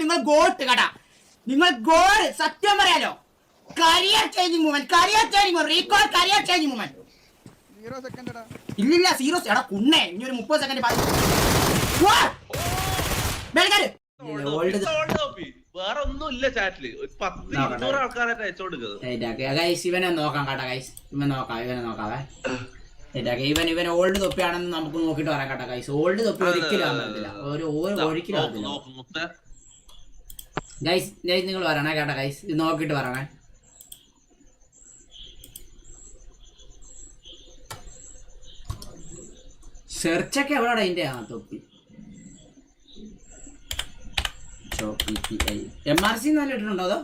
നിങ്ങൾ ഗോട്ട് കേട്ടാ നിങ്ങൾ ഗോൾ സത്യം പറയാലോ. Career changing movement career changing recall career changing movement zero second എടാ. ഇല്ലില്ല സീറോ എടാ കുണ്ണേ ഇനി ഒരു മുപ്പത് സെക്കൻഡ് ഓൾഡ് വേറെ ഒന്നും ഇല്ല ചാറ്റിൽ ഒരു പത്ത്. ഇരുന്നൂറ് ആൾക്കാരായിട്ട് അയച്ചു ഗൈസ് ഇവനെ നോക്കാം കേട്ടോ ഗൈസ് ഇവനെ നോക്കാം ഇവനെ നോക്കാവേ. ഇതാക്കെ ഇവൻ ഇവൻ ഓൾഡ് തൊപ്പിയാണെന്ന് നമുക്ക് നോക്കിട്ട് പറയാം കേട്ടോ ഗൈസ് ഓൾഡ് തൊപ്പി ഒരിക്കലും ആവാൻ ഒരു ഒരു ഒരിക്കലും മുത്തേ. ഗൈസ് ഗൈസ് നിങ്ങൾ വരണേ കേട്ടോ ഗൈസ് ഇത് നോക്കിട്ട് പറയണേ സെർച്ചൊക്കെ എവിടെയാണ് അതിന്റെ ആ തൊപ്പി എം ആർ സി നല്ല ഇട്ടിട്ടുണ്ടോ അതോ?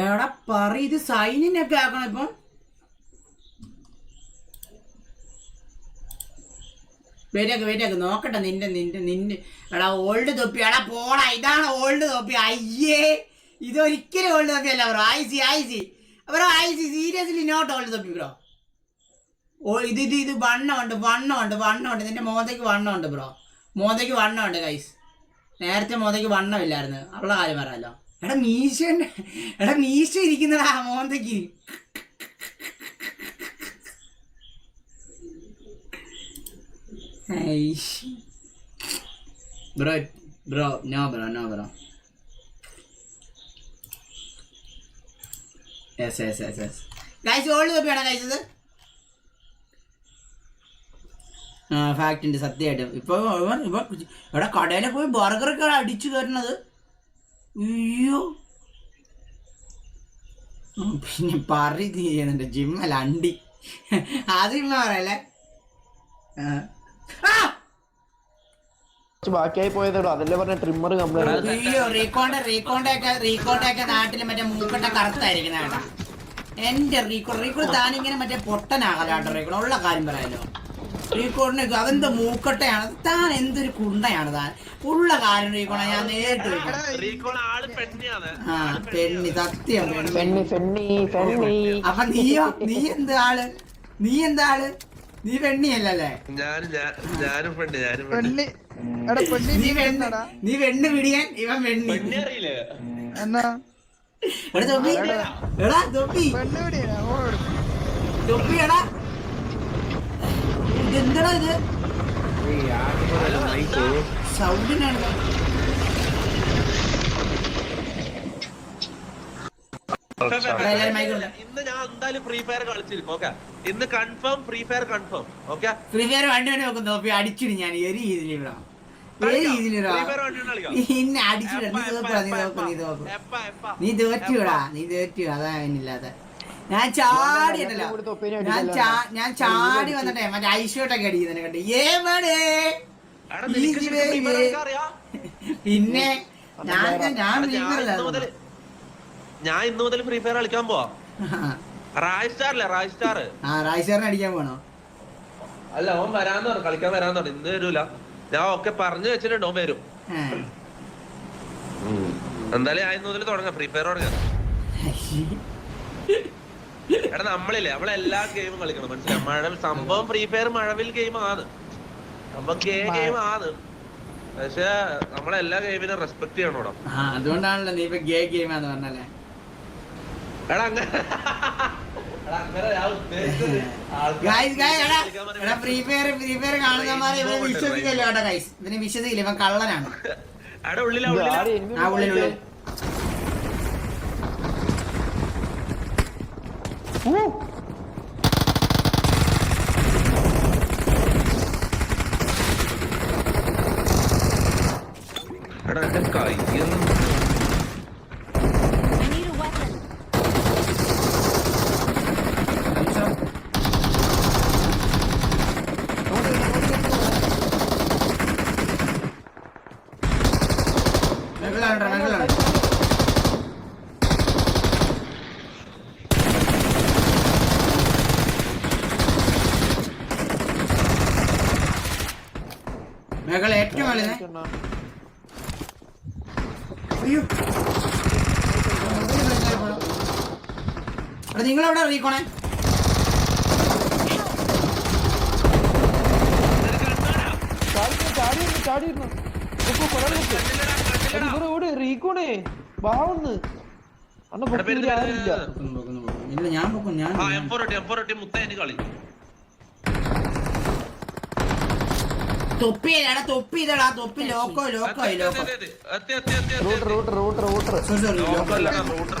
എടാ പറ ഇത് സൈനിനൊക്കെ ആക്കണം ഇപ്പം. വരിക വരക്ക് നോക്കട്ടെ നിന്റെ നിന്റെ നിന്റെ. എടാ ഓൾഡ് തൊപ്പി. എടാ പോടാ ഇതാണ് ഓൾഡ് തൊപ്പി. അയ്യേ. ഇതൊരിക്കലും ഓൾഡ് തൊപ്പി അല്ല bro. I see I see bro I see seriously not old Thoppi bro. ഓ ഇത് ഇത് ഇത് വണ്ണമുണ്ട് വണ്ണമുണ്ട് വണ്ണമുണ്ട് നിന്റെ മോതയ്ക്ക് വണ്ണമുണ്ട് ബ്രോ. മോതയ്ക്ക് വണ്ണമുണ്ട് ഗൈസ് നേരത്തെ മോതയ്ക്ക് വണ്ണമില്ലായിരുന്നു അവളെ കാര്യം പറയാമല്ലോ എടാ മീശ. എടാ മീശ ഇരിക്കുന്നടാ മോന്തയ്ക്ക്. Bro bro no bro no bro yes yes yes yes guys old കോപ്പിയാണോ കഴിച്ചത് ആ ഫാക്റ്റ് ഉണ്ട് സത്യമായിട്ടും. ഇപ്പോൾ ഇവൻ ഇവ ഇവിടെ കടയിൽ പോയി ബർഗറൊക്കെ അടിച്ചു കയറുന്നത്. അയ്യോ. പിന്നെ പറ ചെയ്യുന്നുണ്ട് ജിമ്മല്ല അണ്ടി. അത് പറയല്ലേ? ആ. ബാക്കിയായി പോയതേടോ. അതല്ലേ പറഞ്ഞ ട്രിമ്മർ കംപ്ലൈന്റ് അയ്യോ റീകോണ്ട റീകോണ്ട ഒക്കെ റീകോണ്ട ഒക്കെ നാട്ടിൽ മറ്റേ മൂക്കട്ട കറുത്തായിരിക്കുന്ന കേട്ടാ. എന്റെ റീകോ റീകോ താനിങ്ങനെ മറ്റേ പൊട്ടനാകലാട്ടോ റീകോ ഉള്ള കാര്യം പറയാലോ. റീകോഡിന് അതെന്ത് മൂക്കട്ടയാണ്? താൻ എന്തൊരു കുണ്ടയാണ് താൻ? ഉള്ള കാര്യം റീകോണ ഞാൻ നേരിട്ട് ആ പെണ്ണി സത്യം പെണ്ണി. അപ്പൊ നീയോ? നീ എന്താൾ ആൾ? നീ എന്താ ആൾ? നീ വെണ്ണിയല്ലേ ഞാനും പെണ്ണ് ഞാനും പെണ്ണി. പെണ്ണ്. എടാ പെണ്ണി നീ വെണ്ണടാ നീ പിടിയാൻ ഇവൻ വെണ്ണി. പെണ്ണി അറിയില്ല? എന്നാ? എടാ തൊപ്പി. എടാ. തൊപ്പി. പെണ്ണ് പിടിയാ ഓ തൊപ്പി എടാ. ഇതെന്താടാ ഇത്? സൗണ്ടിനാണ് എല്ലാരും മൈക്കുണ്ട് ഇന്ന് ഞാൻ എന്തായാലും ഫ്രീ ഫയർ കളിച്ചിരിക്കും ഓക്കെ ഇന്ന് confirm free fire confirm okay free fire വണ്ടി വണ്ടി നോക്കും നോക്കി അടിച്ചിടും ഞാൻ ഒരു രീതിയിൽ ഇവിടെ ഇന്നെ അടിച്ചിട നീ തോക്കടാ നീ തോക്കും നീ തോക്കും എപ്പ എപ്പ നീ തോറ്റുടാ നീ അതാ ഞാൻ ചാടിയല്ലോ ഞാൻ ഞാൻ ചാടി വന്നിട്ടേ മറ്റേ ഐഷോട്ടൊക്കെ അടിക്കുന്നതിനെ കണ്ടു. ഏ? പിന്നെ ഞാൻ ഞാൻ ഞാൻ ഇന്ന് മുതൽ ഫ്രീ ഫയർ കളിക്കാൻ പോവാ. റായ് സ്റ്റാർ അല്ലേ റായ് സ്റ്റാർ ആ റായ്സാറിനെ അടിക്കാൻ പോണോ? അല്ല അവൻ വരാന്ന് പറഞ്ഞു. കളിക്കാൻ വരാന്ന് പറഞ്ഞു. ഇന്ന് വരൂല. ഞാൻ ഒക്കെ പറഞ്ഞു വെച്ചിട്ടുണ്ട് അവൻ വരും. എന്തായാലും ഞാൻ ഇന്ന് മുതൽ തുടങ്ങാം. ഫ്രീ ഫയർ തുടങ്ങാം. എടാ നമ്മളില്ലേ? നമ്മളെല്ലാ ഗെയിമും കളിക്കണം. മനസ്സിലായി? മഴ സംഭവം ഫ്രീ ഫയർ മഴവിൽ ഗെയിം ആണ്. സംഭവം ഗേ ഗെയിം ആണ്. പക്ഷെ നമ്മളെല്ലാ ഗെയിമിനും റെസ്പെക്ട് ചെയ്യണോടാ. അതുകൊണ്ടാണല്ലോ നീ ഇപ്പൊ ഗേ ആണെന്ന് പറഞ്ഞല്ലേ? ഫ്രീ ഫയർ ഫ്രീ ഫയർ കാണുന്നമാരെ ഇവനെ വിശ്വസിക്കല്ലോ കേട്ടോ ഗൈസ് ഇവനെ വിശ്വസിക്കില്ല ഇവൻ കള്ളനാണ്. ആ ഉള്ളിലുള്ളിൽ എടാ എന്റെ കയ്യൊന്നും I need a weapon. മെഗലാണ് മെഗലാണ് മെഗൾ ഏറ്റവും വലുത് അയ്യോ എടാ നിങ്ങളെവിടെ റീക്കോണേ ചാടിയിരുന്നു പൊക്കോ, കൊല്ലാൻ നോക്ക്. എടി, ഇവരെ ഓട് റീക്കോണേ ബാവുന്ന് അണ്ണ എടാ, പൊക്കി പേര് ആരില്ല പൊക്കുന്നു, പൊക്കുന്നു, പൊക്കുന്നു. ഇല്ല ഞാൻ പൊക്കും ഞാൻ തൊപ്പി എടാ Thoppi ഇതടാ Thoppi loco loco loco. Router router router router sorry sorry loco loco അല്ല, അല്ല റൂട്ടർ.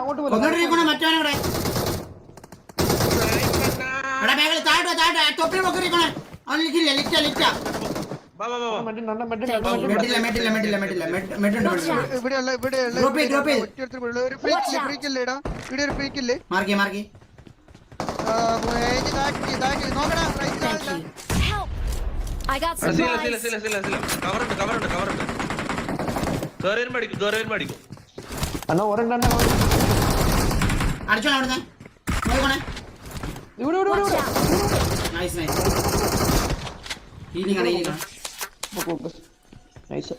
സീല, സീല, സീല. കവറുണ്ട് കവറുണ്ട് കവറുണ്ട് അണ്ണ ഒരെണ്ണം അടിച്ചോളാം അവിടുന്ന്. നോക്കണേ. ഇവിടെ ഇവിടെ ഇവിടെ Watch നൈസ് നൈസ് ഹീലിംഗ് ആണ് ഹീലിംഗ് ആണ്. നൈസ്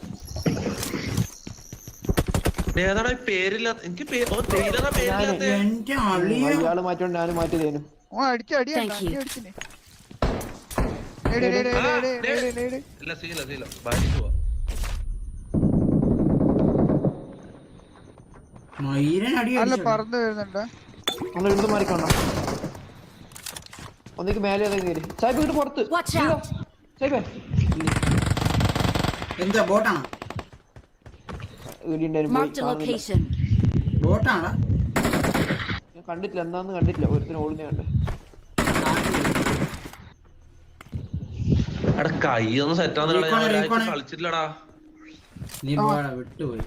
പേരില്ലാത്ത എനിക്ക് പേ- ഓ, പേരില്ലാത്ത പേരില്ലാത്ത എന്റെ അളിയ. ഇയാൾ മാറ്റോണ്ട് ഞാനും മാറ്റി തേനും. ഓ അടിച്ച അടി സീല സീല പോവാ. അല്ല അടിച്ചോ. പറന്നു വരുന്നുണ്ട്. ഒന്ന് ഇവിടുന്ന് മാറിക്കോണ്ട ഒന്നിക്ക് മേലെ ഏതെങ്കിലും കയറി സായിപ്പ് ഇങ്ങോട്ട് പുറത്ത്. Watch എന്താ ബോട്ടാണോ? ഞാൻ കണ്ടിട്ടില്ല എന്താന്ന് കണ്ടിട്ടില്ല. ഒരുത്തിന് ഓടുന്ന കണ്ട്. എടാ കൈ ഒന്ന് റീക്കോണേ, റീക്കോണേ. കളിച്ചിട്ടില്ലടാ. നീ വിട്ടുപോയി.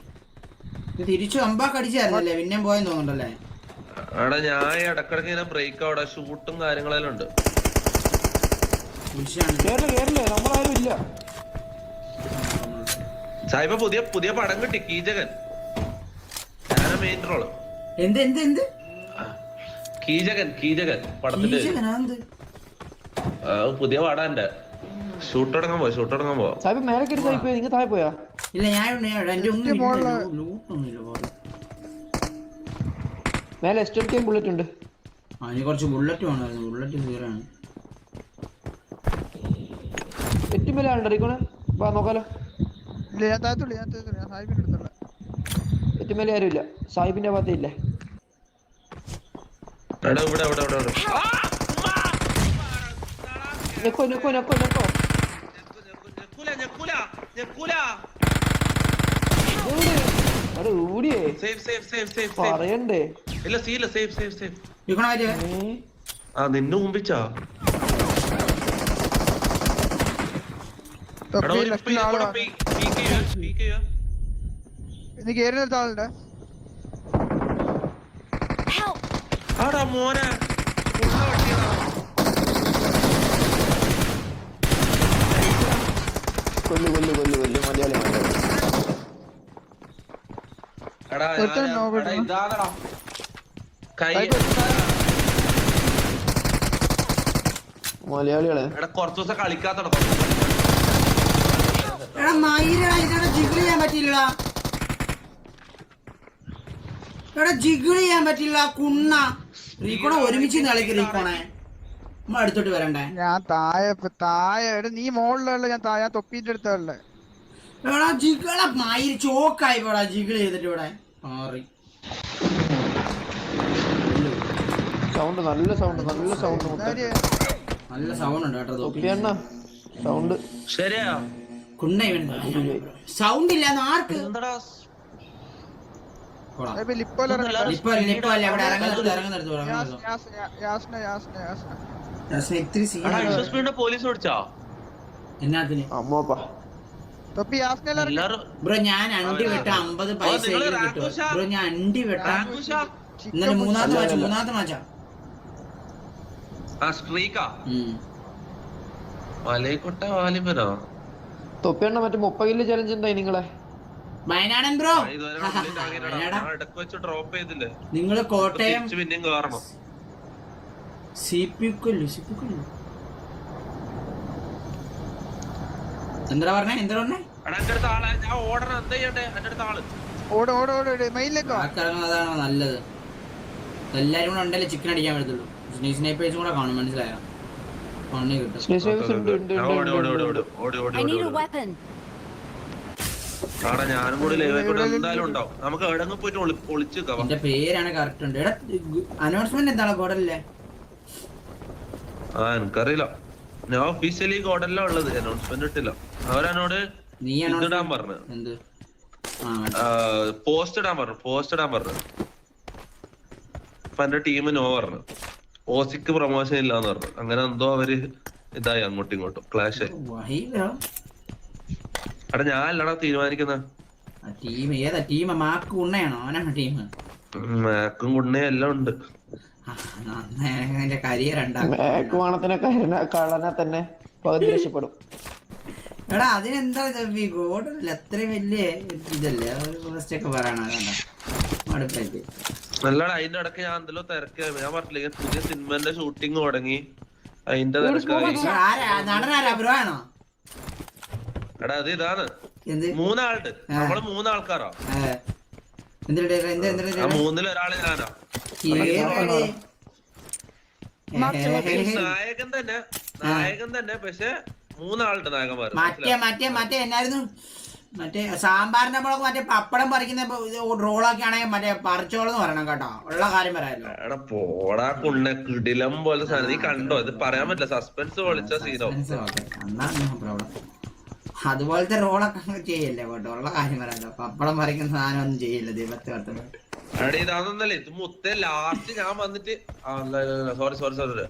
തിരിച്ചു അമ്പാക്ക് അടിച്ചായിരുന്നല്ലേ പിന്നെ പോയെന്ന് തോന്നുന്നുണ്ടല്ലേ? എടാ ഞാൻ ഇടക്കിടക്ക് ഇങ്ങനെ ബ്രേക്ക് അവിടെ ഷൂട്ടും കാര്യങ്ങളെല്ലാം ഉണ്ട്. വിഷയാണ്. കേറില്ല കേറില്ല നമ്മളാരും ഇല്ല. സായിപ്പ പുതിയ പുതിയ പടം കിട്ടി കീചകൻ. ഞാനാ മെയിൻ റോൾ എന്ത് എന്ത് എന്ത്? കീചകൻ കീചകൻ പടത്തിന്റെ പുതിയ പടാ എന്റെ ഷൂട്ട് തുടങ്ങാൻ പോവാ ഷൂട്ട് തുടങ്ങാൻ പോവാ. സായിപ്പ് മേലെ കയറി സായിപ്പ് നിങ്ങൾ താഴെ പോയാ? ഇല്ല ഞാൻ. എന്റെ ലൂ- മേലെ എസ് ബുള്ളറ്റ് ഉണ്ട്. അതിന് കുറച്ച് ബുള്ളറ്റ് വേണമായിരുന്നു. ബുള്ളറ്റ് സീറാണ് ഏറ്റവും മേലെ ആളുണ്ട് ഇരിക്കണേ വാ നോക്കാലോ. ഇല്ല ഞാൻ താഴത്തുള്ളൂ ഞാൻ താഴത്തുള്ളൂ ഞാൻ സാഹിബിന്റെ അടുത്തുള്ള. ഏറ്റവും മേലെ ആരും ഇല്ല സാഹിബിന്റെ ഭാഗത്തേ ഇല്ലേ. നെക്കോ നെക്കോ നെക്കോ നെക്കോ ഞെക്കൂല ഞെക്കൂല ഞെക്കൂല. പറയണ്ടേ. ഇല്ല സീല സേഫ് സേഫ് സേഫ്. സേഫ് പറ്റിയ ഇല്ല ആ നിന്നെ മുമ്പിച്ചാ. സേഫ് പീക്ക് ചെയ്യാ, പീക്ക് ചെയ്യാ. ഇനി കേറി നിർത്ത ആളുണ്ട്. ആടാ മോനെ. കൊല്ലു കൊല്ലു കൊല്ലു കൊല്ലു. മലയാളി മലയാളി എടാ ഒരുത്തൻ ഞാൻ- നോക്കട്ടെ. എടാ, ഇതാണെടാ. കൈ സാഹിബ് മലയാളികളെ. എടാ കുറച്ച് ദിവസം കളിക്കാത്തടോ എടാ മയിരടാ ഇതോടെ ജിഗിൾ ചെയ്യാൻ പറ്റില്ല എടാ ജിഗിൾ ചെയ്യാൻ പറ്റില്ല കുണ്ണ. റീക്കോണ ഒരുമിച്ച് കളിക്ക് റീക്കോണെ നമ്മ അടുത്തോട്ട് വരണ്ടേ? ഞാൻ താഴെ താഴെ എടാ നീ മോളിലുള്ള ഞാൻ താഴെ തൊപ്പീന്റെ അടുത്തുള്ള എടാ ജിഗിള മയിര് ചോക്കായി പോടാ ജിഗിൾ ചെയ്തിട്ട് ഇവിടെ. മാറി. സൗണ്ട് നല്ല സൗണ്ട് നല്ല സൗണ്ട് നല്ല സൗണ്ട് ഉണ്ട് കേട്ടോ സൗണ്ട്. ശരിയാ. കുണ്ണ ഇവൻ. സൗണ്ട് ഇല്ല ആർക്ക് പോലീസ് പിടിച്ചാ? എന്നാത്തിന് അമ്മപ്പാ. ബ്രോ ഞാൻ അണ്ടി വിട്ട അമ്പത് പൈസ കിട്ടും? ബ്രോ ഞാൻ അണ്ടി വിട്ട. ഇന്നലെ മൂന്നാമത്തെ മാച്ച മൂന്നാമത്തെ മാച്ചാ. തൊപ്പിയണ്ണ മറ്റേ മുപ്പത് കിലോ ചലഞ്ച് നിങ്ങളെ? വയനാടൻ ബ്രോ. നിങ്ങൾ കോട്ടയം സി പി കൊല്ലു സി പി കൊല്ലു എന്താ പറഞ്ഞേ എന്താ പറഞ്ഞേ എടാ എന്റെ അടുത്ത് ആളെ ഞാൻ ഓടണം എന്താ ചെയ്യണ്ടേ എന്റെ അടുത്ത് ആൾ ഓട് ഓട് ഓട് ഓട് മെയിനിലേക്കോ ആക്കിറങ്ങുന്നതാണോ നല്ലത്. എല്ലാരും കൂടെ ഉണ്ടല്ലേ ചിക്കൻ അടിക്കാൻ പറ്റത്തുള്ളൂ. സ്നീ സ്നൈപ്പേഴ്സും കൂടെ കാണും മനസ്സിലായോ? പണി കിട്ടും. ഞാനും കൂടി എന്തായാലും ഉണ്ടാവും. നമുക്ക് എവിടെങ്ങ് പോയിട്ട് ഒളി- ഒളിച്ച് നിക്കാം, എന്റെ പേരാണ് കറക്റ്റ് ഉണ്ട്. എടാ അനൗൺസ്മെന്റ് എന്താണ്? ആ എനിക്കറിയില്ല. ഞാൻ ഒഫീഷ്യലി ഗോഡല്ല ഉള്ളത്. അനൗൺസ്മെന്റ് ഇട്ടില്ല. അവരെന്നോട് ഇതിടാൻ പറഞ്ഞു. പോസ്റ്റ് ഇടാൻ പറഞ്ഞു പോസ്റ്റ് ഇടാൻ പറഞ്ഞു. അപ്പൊ എന്റെ ടീം നോ പറഞ്ഞു. ഓസിക്ക് പ്രൊമോഷൻ ഇല്ലാന്ന് പറഞ്ഞു. അങ്ങനെ എന്തോ അവർ ഇതായി അങ്ങോട്ടും ഇങ്ങോട്ടും. ക്ലാഷ് ആയി. എടാ ഞാൻ അല്ലടാ തീരുമാനിക്കുന്ന. ടീം ഏതാ? ടീം മാക്ക് ഉണ്ണയാണോ? അവനാണ് ടീം മാക്കും കുണ്ണയും എല്ലാം ഉണ്ട്. എന്റെ കരിയർ കളനെ തന്നെ പകുതി രക്ഷപ്പെടും. എടാ അതിനെന്താ ഗോഡല്ല അത്രയും വലിയ ഇതല്ലേ? ഫസ്റ്റ് ഒക്കെ പറയണ അടുപ്പായിട്ട് അല്ലടാ അതിന്റെ ഇടയ്ക്ക് ഞാൻ എന്തെല്ലോ തിരക്കായി ഞാൻ പറഞ്ഞില്ലേ പുതിയ സിനിമന്റെ ഷൂട്ടിംഗ് തുടങ്ങി. അതിന്റെ തിരക്കായി. ആരാ? നടനാരാ ബ്രോ ആണോ? എടാ അത് ഇതാണ്. എന്ത്? മൂന്നാളുണ്ട്. നമ്മൾ മൂന്നാൾക്കാരോ. മൂന്നിലൊരാൾ ഞാനാ. നായകൻ തന്നെ നായകൻ തന്നെ പക്ഷെ മൂന്നാളുണ്ട് നായകന്മാർ മറ്റേ മറ്റേ മറ്റേ എന്നായിരുന്നു? മറ്റേ സാമ്പാറിന്റെ മുളക് മറ്റേ പപ്പടം പറിക്കുന്ന റോളൊക്കെ ആണെങ്കിൽ മറ്റേ പറിച്ചോളെന്ന് പറയണം കേട്ടോ. ഉള്ള കാര്യം പറയാലോ. എടാ പോടാ കുണ്ണ കിടിലം പോലെ സാധനം. നീ കണ്ടോ? ഇത് പറയാൻ പറ്റില്ല. സസ്പെൻസ് പൊളിച്ച സീനോ പ്രോബ്ലം അതുപോലത്തെ റോളൊക്കെ അങ്ങ് ചെയ്യല്ലേ കേട്ടോ? ഉള്ള കാര്യം പറയാലോ പപ്പടം പറിക്കുന്ന സാധനം ഒന്നും ചെയ്യില്ല ദൈവത്തെ വർത്തമാനം എടാ ഇതാണെന്നല്ലേ ഇത് മുത്തേ ലാസ്റ്റ് ഞാൻ വന്നിട്ട് സോറി സോറി സോറി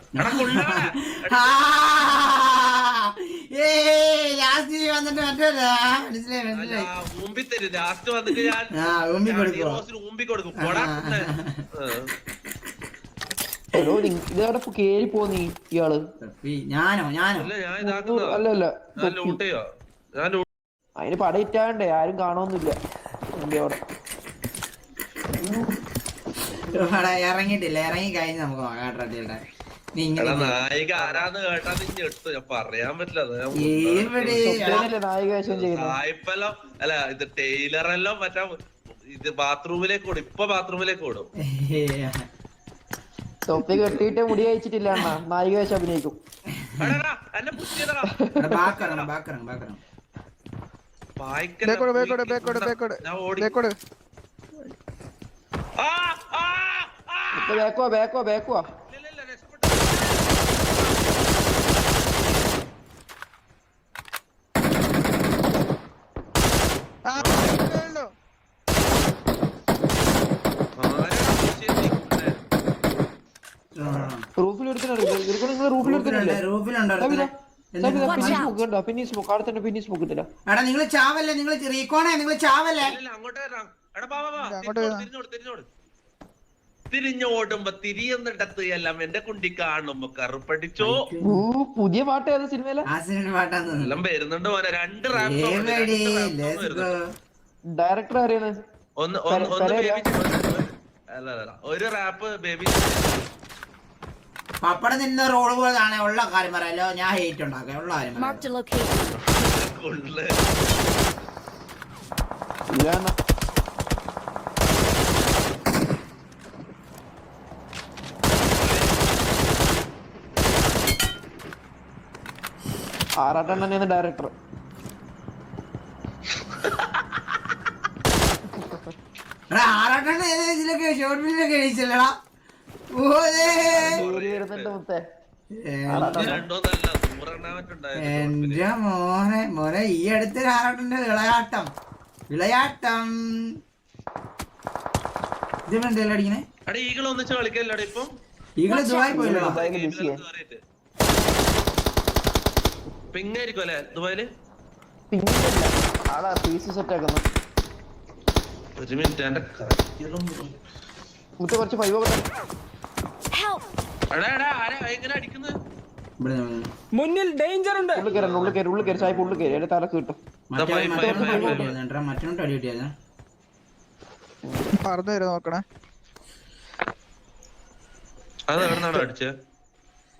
ലാസ്റ്റ് വന്നിട്ട് മറ്റേ മനസ്സിലായി മനസ്സിലായി? ഊമ്പി തരും ലാസ്റ്റ് വന്നിട്ട് ഞാൻ ഊമ്പി കൊടുക്കും. ഇതവിടെ കേറി പോന്നീ ഇയാൾ. ഞാനോ ഞാനോ? അല്ല അല്ല അല്ല ഞാൻ ഇറ്റാണ്ടേ ആരും കാണുമൊന്നുമില്ല എന്റെ അവിടെ. ഇവിടെ ഇറങ്ങിയിട്ടില്ല. ഇറങ്ങി കഴിഞ്ഞ് നമുക്ക് നോക്കാം കേട്ടോ നീ ഇങ്ങനെ നായിക ആരാന്ന് കേട്ടാ നീ ഞെട്ടു ഞാൻ പറയാൻ പറ്റില്ല. അത് ഞാൻ നായിക വേഷം ചെയ്യുന്നത്? സായിപ്പെല്ലാം അല്ല ഇത് ടൈലറെല്ലാം മറ്റേ ഇത് ബാത്റൂമിലേക്ക് ഓടും. ഇപ്പൊ ബാത്റൂമിലേക്ക് ഓടും. തൊപ്പി കെട്ടിയിട്ട് മുടി അയച്ചിട്ടില്ല അണ്ണാ. നായിക വേഷം അഭിനയിക്കും. എടാ, എന്നെ പുഷ് ചെയ്തെടാ. ബേക്കോട് ബേക്കോട് ബേക്കോട് ബേക്കോട് ബേക്കോട്. ആരാ push ചെയ്ത് റൂഫിൽ എടുത്തിട്ടുണ്ട് റൂഫിൽ എടുത്തിട്ടുണ്ട് റൂഫിലുണ്ടോ എടാ നിങ്ങൾ ചാവല്ലേ? നിങ്ങൾ റീകോണേ നിങ്ങൾ ചാവല്ലേ. തിരിഞ്ഞോടുമ്പോ തിരിയുന്നിടത്ത് എല്ലാം എന്റെ കുണ്ടി കാണുമ്പോ കറുപ്പടിച്ചോ? പുതിയ പാട്ട് ഏതാ സിനിമയിലെ? ആ സിനിമ പാട്ടാന്ന് എല്ലാം വരുന്നുണ്ട് മോനെ. രണ്ട് ഡയറക്ടർ അറിയണ ഒന്ന് ഒന്ന് ഒരു റാപ്പ് ബേബി പപ്പടം നിന്ന റോഡ് പോയതാണ് ഉള്ള കാര്യം പറയാലോ ഞാൻ ഹേറ്റ് ഉണ്ടാക്കാം. ഉള്ള കാര്യം ആറാട്ടൻ തന്നെയാണ് ഡയറക്ടർ ഏതാ ഇതിലൊക്കെ ഷോർട്ട് ഫിലിമൊക്കെ എഴുതിച്ചല്ലടാ. എന്റെ മോനെ മോനെ ഈ അടുത്തൊരു ആറാട്ടന്റെ വിളയാട്ടം വിളയാട്ടം ഇതെന്തല്ല അടിക്കണേ? അടെ ഈകൾ ഒന്നിച്ച് കളിക്കല്ലടാ ഇപ്പം? ഈകൾ ദുബായി പോയില്ലോ. ഭയങ്കര ബിസിയാ പിങ്ങായിരിക്കും അല്ലെ ദുബായിൽ? പിന്നില്ല ആളാ പീസ് സെറ്റ് ആക്കുന്നു. ഒരു മിനിറ്റ് എന്റെ മുത്ത കുറച്ച് ഫൈവ് ഒക്കെ മുന്നിൽ ഡേഞ്ചർ ഉണ്ട്. ഉള്ളിൽ കയറി ഉള്ളിൽ കയറി ഉള്ളിൽ കയറി സായിപ്പ് ഉള്ളിൽ കയറി എന്റെ തലക്ക് കിട്ടും. മറ്റേ മറ്റേ അടി വരും നോക്കണേ.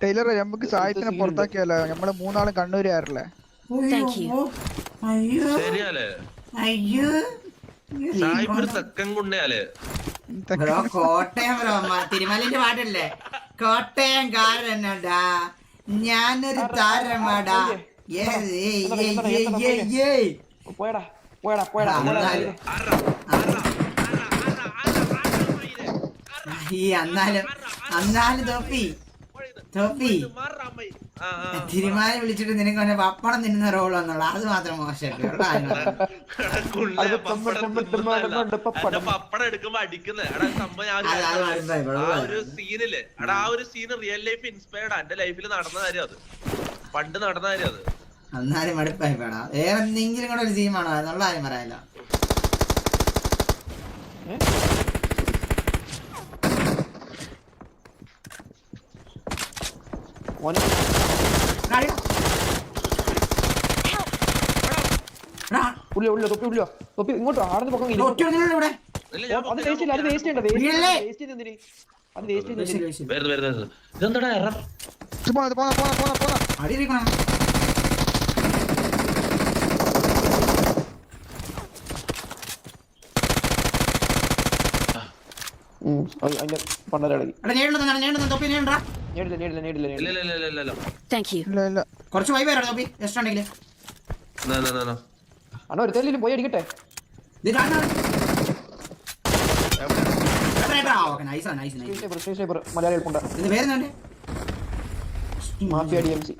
ടൈലർ നമുക്ക് സാഹിത്യനെ പുറത്താക്കിയല്ലോ. നമ്മൾ മൂന്നാളും കണ്ണൂരുകാരല്ലേ Thank അയ്യോ ശരിയാലേ. അയ്യോ. സായിപ്പ് തെക്കൻ കുണ്ണയാലേ ബ്രോ കോട്ടയം ബ്രോ തിരുമലിന്റെ പാട്ടല്ലേ കോട്ടയം കാരനടാ ഞാനൊരു താരമാടാ. പോയടാ പോയടാ പോയടാ ഈ അന്നാലും അന്നാലും തൊപ്പി ആ തിരുമാലി വിളിച്ചിട്ട് നിനക്ക് അവനെ പപ്പടം തിന്നുന്ന റോൾ എന്നുള്ള അത് മാത്രം മോശമല്ലേ പപ്പടം എടുക്കുമ്പോ അടിക്കുന്നത് ഒരു സീനിൽ. എടാ ആ ഒരു സീൻ റിയൽ ലൈഫ് ഇൻസ്പയർഡ് എന്റെ ലൈഫിൽ നടന്ന കാര്യം അത്. പണ്ട് നടന്ന കാര്യം അത്. എന്നാലും മടുപ്പായി പേടാ വേറെ എന്തെങ്കിലും കൂടെ ഒരു സീമാണോ എന്നുള്ള ആരും പറയാനില്ല ഓനെ ഉള്ളിയോ ഉള്ളിയോ തൊപ്പി ഉള്ളിയോ തൊപ്പി ഇങ്ങോട്ടോ ആടുന്ന പൊക്കം അത് വേസ്റ്റ് ഇല്ല. അത് വേസ്റ്റ് ഉണ്ട്? വേസ്റ്റ് ചെയ്തെന്തിന് അത് വേസ്റ്റ് വരുന്നു. ഇതെന്താടാ പോന്ന പോന്ന പോന്ന പോന്ന പോന്ന അടി ഇരിക്കണം. ഉം, അത് അതിന്റെ നേടാ നേടില്ല നേടില്ല നേടില്ല ഇല്ല നേടില്ല ഇല്ല ഇല്ല ഇല്ല ഇല്ല Thank you. ഇല്ല ഇല്ല. കുറച്ച് വൈബ് വരാം തൊപ്പി. ജസ്റ്റ് ഉണ്ടെങ്കിൽ നാ, നാ, നാ, നാ. അണ്ണാ ഒരു തെല്ലിലും പോയി അടിക്കട്ടെ? ഇത് കാണുന്നത് എടാ, എടാ, okay നൈസാ nice nice stepper stepper Malayali എളുപ്പുണ്ട് ഇത് പേരുന്നുണ്ട് mafia D M C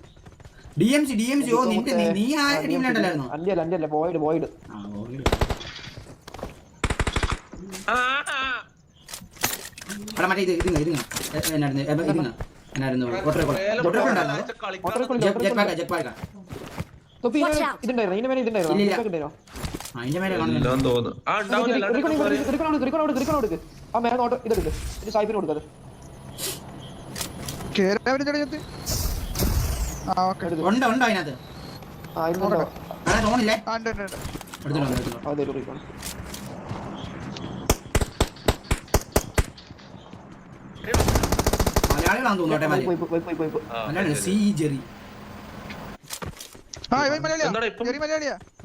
D M C D M C ഓ നിന്റെ നീ- ആ ടീമിലുണ്ടല്ലായിരുന്നോ അല്ല അല്ല ബോയിഡ് ബോയിഡ് ആ, ഓക്കേ. ആ, ആ. എടാ മറ്റേ ഇത് ഇതിങ്ങ ഇതിങ്ങ എന്നായിരുന്നു? ഇതിങ്ങ എന്നായിരുന്നു? ഒട്ടരക്കുളം ഒട്ടരക്കുളം ഒട്ടരക്കുളം. ജെറ്റ് പാക്ക ജെറ്റ് പാക്ക തൊപ്പി Watch out. ഇതുണ്ടായിരുന്നു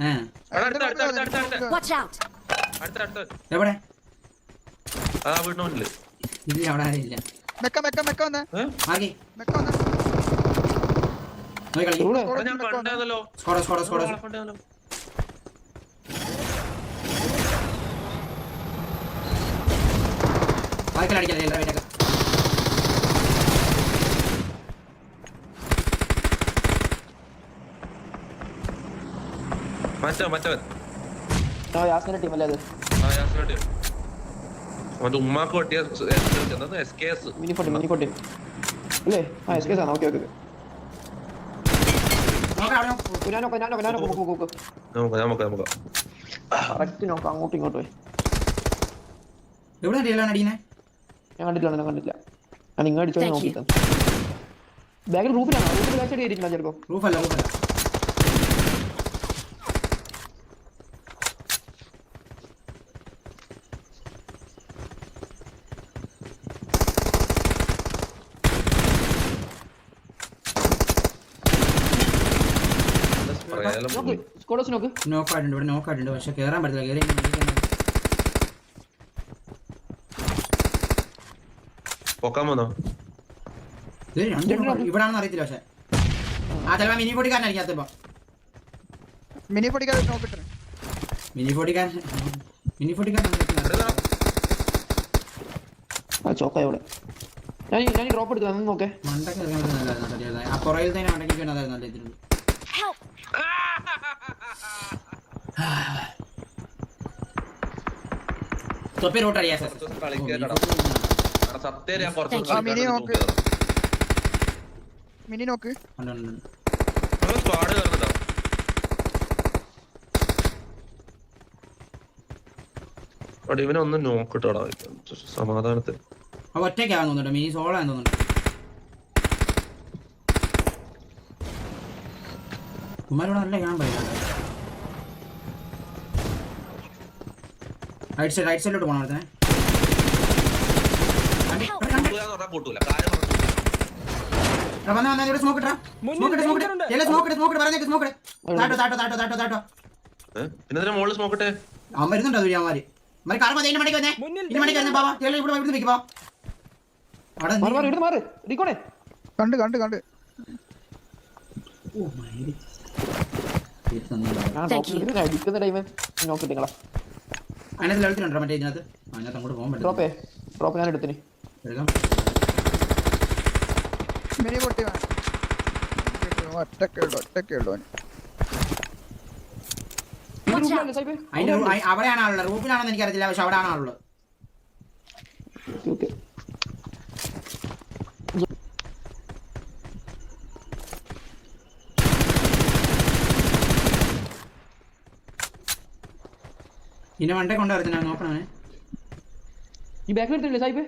ഏ എടാ, അടുത്ത, അടുത്ത, അടുത്ത, അടുത്ത, അടുത്ത. Watch out. അടുത്ത, അടുത്ത. എവിടെ? ആ വീടിന് മുന്നിൽ. ഇല്ല അവിടെ ആരും ഇല്ല മെക്ക മെക്ക മെക്ക വന്നേ? ആകെ. മെക്ക വന്നേ. ഞാൻ കണ്ടതല്ലോ. സ്കോഡ സ്കോഡ സ്കോഡ കണ്ടായിരുന്നല്ലോ. ബാക്കിൽ അടിക്കല്ലേ എല്ലാവരും മറ്റോ മറ്റവൻ. ആ യാസിന്റെ ടീം അല്ലേ അത്? ആ യാസിനോട്ട് അവന്റെ ഉമ്മാക്ക് പറ്റിയ എന്താ എസ് കെ എസ് മിനിഫോട്ടി മിനിഫോട്ടി അല്ലേ? ആ എസ് കെ സാണ് ഓക്കെ ഓക്കെ നോക്കാം അങ്ങോട്ടും ഇങ്ങോട്ടും ഞാൻ കണ്ടിട്ടില്ല ഞാൻ കണ്ടിട്ടില്ല. ഞാൻ ഇങ്ങ് അടിച്ചോ നോക്കി ബാഗിൽ റൂഫിലാണ് റൂഫിൽ ചിലപ്പോ റൂഫല്ല റൂഫല്ല നോക്ക് സ്കോഡോസ് നോക്ക്. ആയിട്ടുണ്ട് ഇവിടെ പക്ഷെ കേറാൻ പറ്റില്ല കേറി പൊക്കാൻ ഇവിടാണെന്ന് അറിയത്തില്ല പക്ഷെ. ആ ചിലപ്പോ മിനി പൊടിക്കാരനായിരിക്കും ചിലപ്പോ മിനി നോക്കിട്ട് മിനി പൊടിക്കാരൻ മിനി പൊടിക്കാരൻ ആ ചോക്ക ഇവിടെ. ഞാൻ ഞാൻ ഡ്രോപ്പ് എടുത്തു നോക്കേ. മണ്ടൊക്കെ ഇറങ്ങാൻ നല്ലതായിരുന്നു നല്ലതായിരുന്നു. ആ പുറയിൽ തന്നെ മണ്ടയ്ക്ക് വേണം നല്ല ഇതിന് തൊപ്പി റൂട്ട് അറിയാം സാർ. സത്യം ഞാൻ മിനി നോക്ക്. കയറുന്നുണ്ടോ? ഇവനെ ഒന്ന് നോക്കിട്ടോടാ സമാധാനത്തിൽ. അവ ഒറ്റയ്ക്കാന്ന് തോന്നുന്നുണ്ട്. മിനി സോളാന്ന് തോന്നുന്നുണ്ട്. കുമാരോട് നല്ല ഞാൻ പറയാം റൈറ്റ് സൈഡ് റൈറ്റ് സൈഡിലോട്ട് പോകണം അവിടുത്തെ വന്ന വന്ന ഇവിടെ സ്മോക്ക് ഇട്ടാ സ്മോക്ക് ഇട്ട് സ്മോക്ക് ഇട്ട് എല്ലാ സ്മോക്ക് ഇട്ട് സ്മോക്ക് ഇട്ട് പറഞ്ഞേക്ക് സ്മോക്ക് ഇട്ട് താട്ടോ താട്ടോ താട്ടോ താട്ടോ താട്ടോ പിന്നെ ഇതിന്റെ മുകളിൽ സ്മോക്കട്ടെ അവൻ വരുന്നുണ്ടോ അവന്മാര്? മരി കാർ മതി ഇതിന്റെ മണിക്ക് വന്നേ. ഇതിന്റെ മണിക്ക് വന്നേ ബാബാ. ഇവിടെ ഇവിടെ ഇവിടെ നിൽക്കുമ്പോ അവിടെ മാറി മാറി ഇവിടുന്ന് മാറ്. റീക്കോണേ കണ്ട് കണ്ട് കണ്ട്. ഓ, you. നോക്കിയിട്ട് അടിക്കുന്ന ടൈം നോക്കിട്ട് നിങ്ങളാ. അതിനകത്ത് എടുത്തിട്ടുണ്ടോ മറ്റേ ഇതിനകത്ത്? അതിനകത്ത് അങ്ങോട്ട് പോകാൻ പറ്റും ഡ്രോപ്പേ ഡ്രോപ്പ് ഞാൻ എടുത്തിന്. എടുക്കാം. മിനി പൊട്ടി വേണം ഒറ്റക്കുള്ളൂ ഒറ്റക്കുള്ളൂ Watch out. അതിന്റെ അവിടെയാണ് ആളുള്ളത്. റൂഫിലാണെന്ന് എനിക്കറിയത്തില്ല പക്ഷെ അവിടെ ആണ് ആളുള്ളത് ഇന്നെ വണ്ടേ കൊണ്ടുവരത്തില്ല നോക്കണേ ഈ ബാക്കിൽ എടുത്തില്ലേ സായിപ്പ്?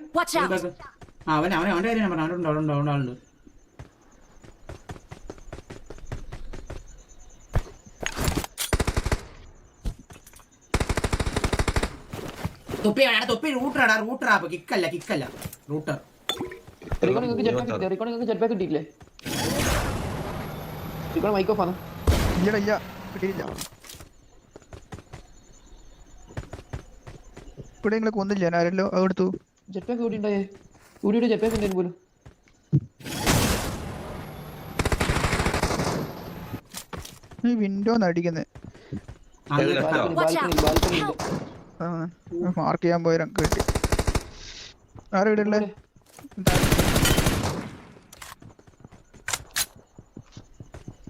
അവൻ അവൻ അവന്റെ കാര്യം ഞാൻ പറഞ്ഞു അവിടെ ഉണ്ട് അവിടെ ഉണ്ട് അവിടെ ആളുണ്ട് തൊപ്പി വേണം തൊപ്പി റൂട്ടറാടാ റൂട്ടറാ അപ്പൊ കിക്കല്ല കിക്കല്ല റൂട്ടർ ജെറ്റ് പാക്ക് കിട്ടിയില്ലേ റീക്കോൺ മൈക്ക് ഓഫ് ആണ്? ഇല്ല ഇല്ല. കിട്ടിയില്ല ഇവിടെ നിങ്ങളെ കൊന്നില്ല ആരല്ലോ അവിടുത്തു ജെറ്റ് പാക്ക് കൂടി ഉണ്ടായേ കൂടി ജെറ്റ് പാക്ക് ഉണ്ടായിരുന്നു പോലും. ഈ വിൻഡോന്ന് അടിക്കുന്നത്. മാർക്ക് ചെയ്യാൻ പോയാലും കിട്ടി. ആരും ഇവിടെ ഉള്ളേ?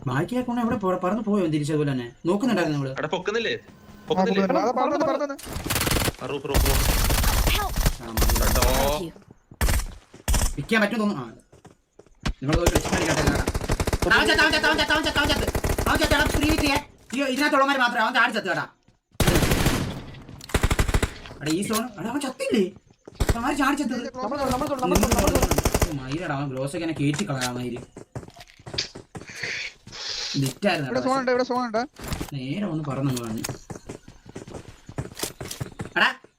ബാക്കി ആക്കണ എവിടെ പറന്ന് പോയോ? തിരിച്ചതുപോലെ തന്നെ. നോക്കുന്നുണ്ടായിരുന്നു നമ്മൾ പൊക്കുന്നില്ലേ? ആ, റൂഫ് റൂഫ് റൂഫ് you. വിൽക്കാൻ പറ്റും തോന്നുന്നു. ആ നിങ്ങൾ ഇതിനകത്തുള്ളമാര് മാത്രമേ അവൻ ചാടി ചത്ത് കേട്ടാ. എടാ ഈ സോൺ എടാ അവൻ ചത്തില്ലേ? അവൻ ചാടി ചത്തത് നമ്മൾ നമ്മൾ നമ്മൾ നമ്മൾ മയിലടാ അവൻ ഗ്രോസ് ഒക്കെ കയറ്റി കളയാ മയിൽ ഇവിടെ ലിറ്റായിരുന്നു സോൺ ഉണ്ട് ഇവിടെ സോൺ ഉണ്ട് നേരെ ഒന്ന് പറഞ്ഞു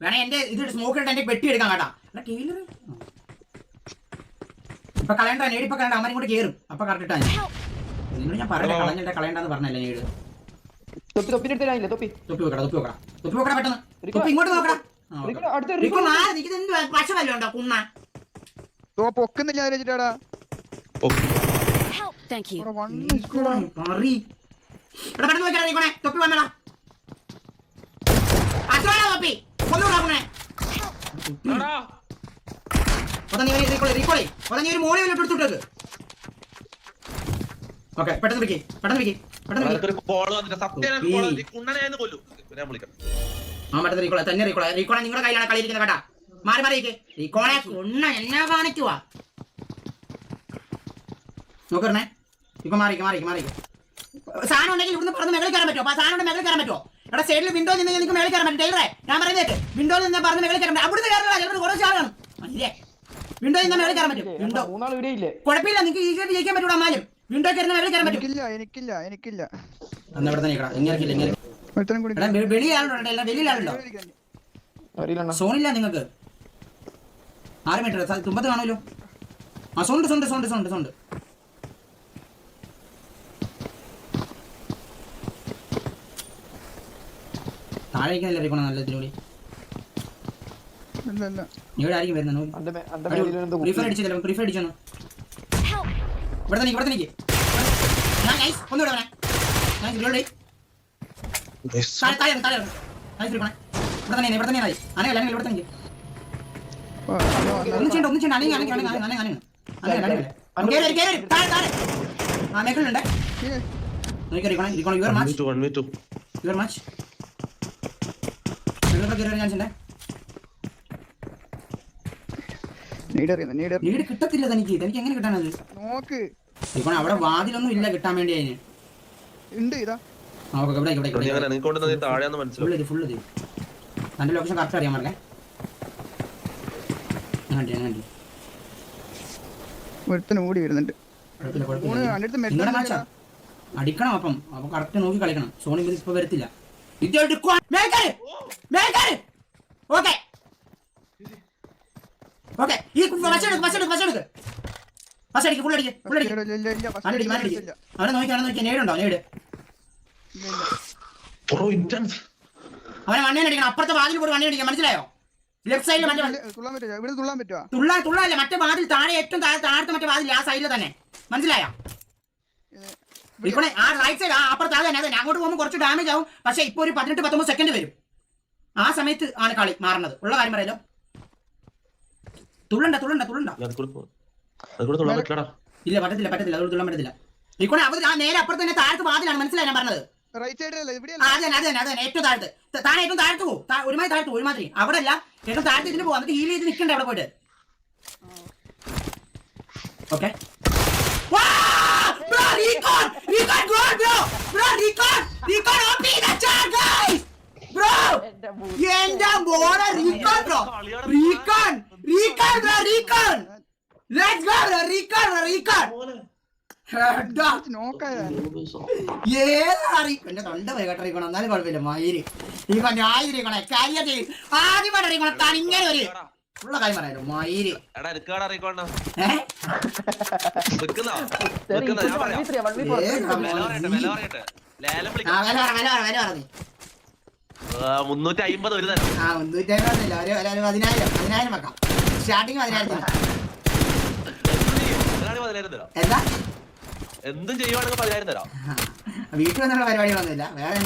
വേണേ എന്റെ ഇത് സ്മോക്ക് ഇട്ട് എന്റെ പെട്ടി എടുക്കാം കേട്ടാ. എടാ കേലറ് ഇപ്പൊ കളയണ്ട നേടി ഇപ്പൊ കളയണ്ട അമ്മയും കൂടെ കേറും. അപ്പൊ കറക്റ്റ് ഇട്ടാ. നിന്നോട് ഞാൻ പറഞ്ഞ കളഞ്ഞിട്ട് കളയണ്ടെന്ന് പറഞ്ഞല്ലേ നേട്. തൊപ്പി തൊപ്പി എടുത്തില്ല തൊപ്പി. തൊപ്പി വെക്കടാ തൊപ്പി വെക്കടാ. തൊപ്പി വെക്കടാ പെട്ടെന്ന്. തൊപ്പി ഇങ്ങോട്ട് നോക്കടാ. പശ പൊക്കുന്നില്ല വെച്ചിട്ടാടാ. തൊപ്പി വന്നടാ. തൊപ്പി. ഒരു റീകോളി റീകോളി അതാ ഒരു മോളി എടുത്തിട്ടേക്ക് ഓക്കെ പെട്ടെന്ന് പെട്ടെന്ന് ആ റീകോളെ തന്നെ റീകോളെ റീകോളെ നിങ്ങളുടെ കയ്യിലാണ് കളിയിരിക്കുന്നത് കേട്ടാ മാറി മാറിയേക്ക് റീകോളെ കുണ്ണ എന്നാ കാണിക്കുവാ നോക്കണേ ഇപ്പൊ മാറിക്ക് മാറിക്ക് മാറിക്ക് സാധനം ഉണ്ടെങ്കിൽ ഇവിടുന്ന് പറഞ്ഞ് മേഖല കയറാൻ പറ്റുമോ സാധനം ഉണ്ടെങ്കിൽ മേളിൽ കയറാൻ പറ്റുമോ എടാ സൈഡിൽ വിൻഡോ നിന്ന് നിങ്ങൾക്ക് മേളിൽ കയറാൻ പറ്റും. ടൈലറേ ഞാൻ പറയുന്നത് വിൻഡോ നിന്ന് പറഞ്ഞ് മേളിൽ കയറാൻ പറ്റും. അവിടുന്ന് കയറാൻ ചിലപ്പോൾ കുറച്ച് ആൾ കാണും. മതിയേ. വിൻഡോ നിന്ന് മേളിൽ കയറാൻ പറ്റും. വിൻഡോ കുഴപ്പമില്ല നിങ്ങൾക്ക് ഈസിയായിട്ട് ജയിക്കാൻ പറ്റൂടാ മാലും വിൻഡോ കയറുന്ന മേളിൽ കയറാൻ പറ്റും. എനിക്കില്ല എനിക്കില്ല എനിക്കില്ല. അന്ന് ഇവിടെ തന്നെ ഇങ്ങനെ ഇങ്ങനെ വെളിയിലാളുണ്ടോ എടാ വെളിയിലാളുണ്ടോ സോണില്ല നിങ്ങൾക്ക്. ആറ് മീറ്റർ തുമ്പത്ത് കാണുമല്ലോ. ആ സോണ്ട് സോണ്ട് സോണ്ട് സോണ്ട് സോണ്ട് താഴേക്കല്ലേ ഇറക്കണം നല്ല ഇതിലൂടെ. ഇവിടെ ആയിരിക്കും വരുന്നത് പ്രീഫർ അടിച്ചില്ല പ്രീഫർ അടിച്ചു. ഇവിടെ തന്നെ ഇവിടെ തന്നെ ഞാൻ ഒന്നുകൂടെ വേണേ നൈസ് ഇവിടെ താഴെ താഴെ താഴെ ഇരിക്കണേ ഇവിടെ തന്നെ ഇവിടെ തന്നെ ആയി. അനങ്ങ അല്ലെങ്കിൽ ഇവിടെ തന്നെ ഒന്നും ചെയ്യണ്ട ഒന്നും ചെയ്യണ്ട. അല്ലെങ്കിൽ അല്ലെങ്കിൽ അല്ലെങ്കിൽ അല്ലെങ്കിൽ അല്ലെങ്കിൽ അല്ലെങ്കിൽ കേറി കേറി കേറി താഴെ താഴെ. ആ മേഖലയുണ്ട് ഈ- നോക്കി ഇരിക്കണം ഇരിക്കണം. യുവർ മാച്ച് യുവർ മാച്ച് കയറി കിട്ടത്തില്ല തനിക്ക്. തനിക്ക് എങ്ങനെ കിട്ടാനത്? നോക്ക്. അവിടെ വാതിലൊന്നും ഇല്ല കിട്ടാൻ വേണ്ടി അതിന്. ഉണ്ട് ഇതാ. തന്റെ ലൊക്കേഷൻ കറക്റ്റ് അറിയാൻ പറഞ്ഞേ ഓടി വരുന്നുണ്ട്. അടിക്കണം അപ്പം. അപ്പൊ കറക്റ്റ് നോക്കി കളിക്കണം. സോണി ഇപ്പൊ വരത്തില്ല. ഇത് എടുക്കുവാ മേൽക്കാര് മേൽക്കാര് ഓക്കെ. ഓക്കെ. ഈ ഫുൾ അടിക്ക് ഇല്ല, ഇല്ല, ഇല്ല, first മാനടിക്ക് മാനടിക്ക് അവനെ നോക്കി അവനെ നോക്കി. നേടുണ്ടോ? നേട്. അവനെ വണ്ണി അടിക്കണം. അപ്പുറത്തെ വാതിൽ കൂടി വണ്ണി അടിക്കണം. മനസ്സിലായോ? ലെഫ്റ്റ് സൈഡിൽ മറ്റേ തുള്ളാൻ തുള്ളാല്ല മറ്റേ വാതിൽ താഴെ ഏറ്റവും താഴെ താഴത്തെ മറ്റേ വാതിൽ ആ സൈഡിൽ തന്നെ. മനസ്സിലായോ? ഇവിടെ ആ റൈറ്റ് സൈഡ് ആ അപ്പുറത്ത് അത് തന്നെ. അത് തന്നെ അങ്ങോട്ട് പോകുമ്പോൾ കുറച്ച് ഡാമേജ് ആവും. പക്ഷെ ഇപ്പൊ ഒരു പതിനെട്ട് പത്തൊമ്പത് സെക്കൻഡ് വരും. ആ സമയത്ത് ആണ് കളി മാറുന്നത്. ഉള്ള കാര്യം പറയലോ തുള്ളണ്ട തുള്ളണ്ട തുള്ളണ്ട. അതുകൂടെ തൊള്ളാൻ പറ്റില്ലടാ. ഇല്ല പറ്റത്തില്ല പറ്റത്തില്ല. അതുകൊണ്ട് തുള്ളാൻ പറ്റത്തില്ല. ഇക്കൂടെ അവർ ആ നേരെ അപ്പുറത്ത് തന്നെ താഴത്ത് വാതിലാണ്. മനസ്സിലായി ഞാൻ പറഞ്ഞത്? റൈറ്റ് സൈഡിലല്ല ആ, ഇവിടെയല്ല? അത് തന്നെ അത് തന്നെ അത് തന്നെ. ഏറ്റവും താഴത്ത്. താൻ താഴെ ഏറ്റവും താഴത്ത് പോകും ഒരുമാതിരി താഴത്ത് ഒരുമാതിരി. അവിടെ അല്ല ഏറ്റവും താഴത്ത് ഇതിന് പോകും എന്നിട്ട് ഹീൽ ചെയ്ത് നിൽക്കണ്ടേ അവിടെ പോയിട്ട്. Okay Bro, recon! Recon go on, bro! Bro, recon! Recon OP the chat, guys! Bro! എന്റെ മോനെ recon, bro! Recon! Recon, bro, recon! Let's go, bro! Recon, bro, recon! എടാ, ഏതാ റീക്കൺ? തൊണ്ട എന്നാലും കുഴപ്പമില്ല മയിര് ഈ ആയി റീക്കോണെ കാര്യം ചെയ്യും ആദ്യമായിട്ട് റീക്കോണം താൻ ഇങ്ങനെ ഒരു ഉള്ള കാര്യം പറയാലോ. മയിൽ. എടാ എടുക്കാടാ റീക്കോണ്ട ഏഹ് നിക്കുന്നോ ശരി, നിക്കുന്നോ ഞാൻ ഇപ്പൊ പറയാം. 1v3 1v4 ഏ, വില പറയട്ടെ വില പറയട്ടെ. ലേലം ആ വിളിക്കാം. വില പറ വില പറ വില പറഞ്ഞു മുന്നൂറ്റി അമ്പത് ഒരു തരം. ആ മുന്നൂറ്റി അമ്പതില്ല ഒരു ഒരു- ഒരു പതിനായിരം. പതിനായിരം വെക്കാം. സ്റ്റാർട്ടിങ് പതിനായിരത്തിന് എന്തും ചെയ്യും? ഇതിനാണ് പതിനായിരം തരാം? എന്താ? എന്തും ചെയ്യുവാണെങ്കിൽ പതിനായിരം തരാം. വീട്ടിൽ വന്നുള്ള പരിപാടി വന്നില്ല വേറെ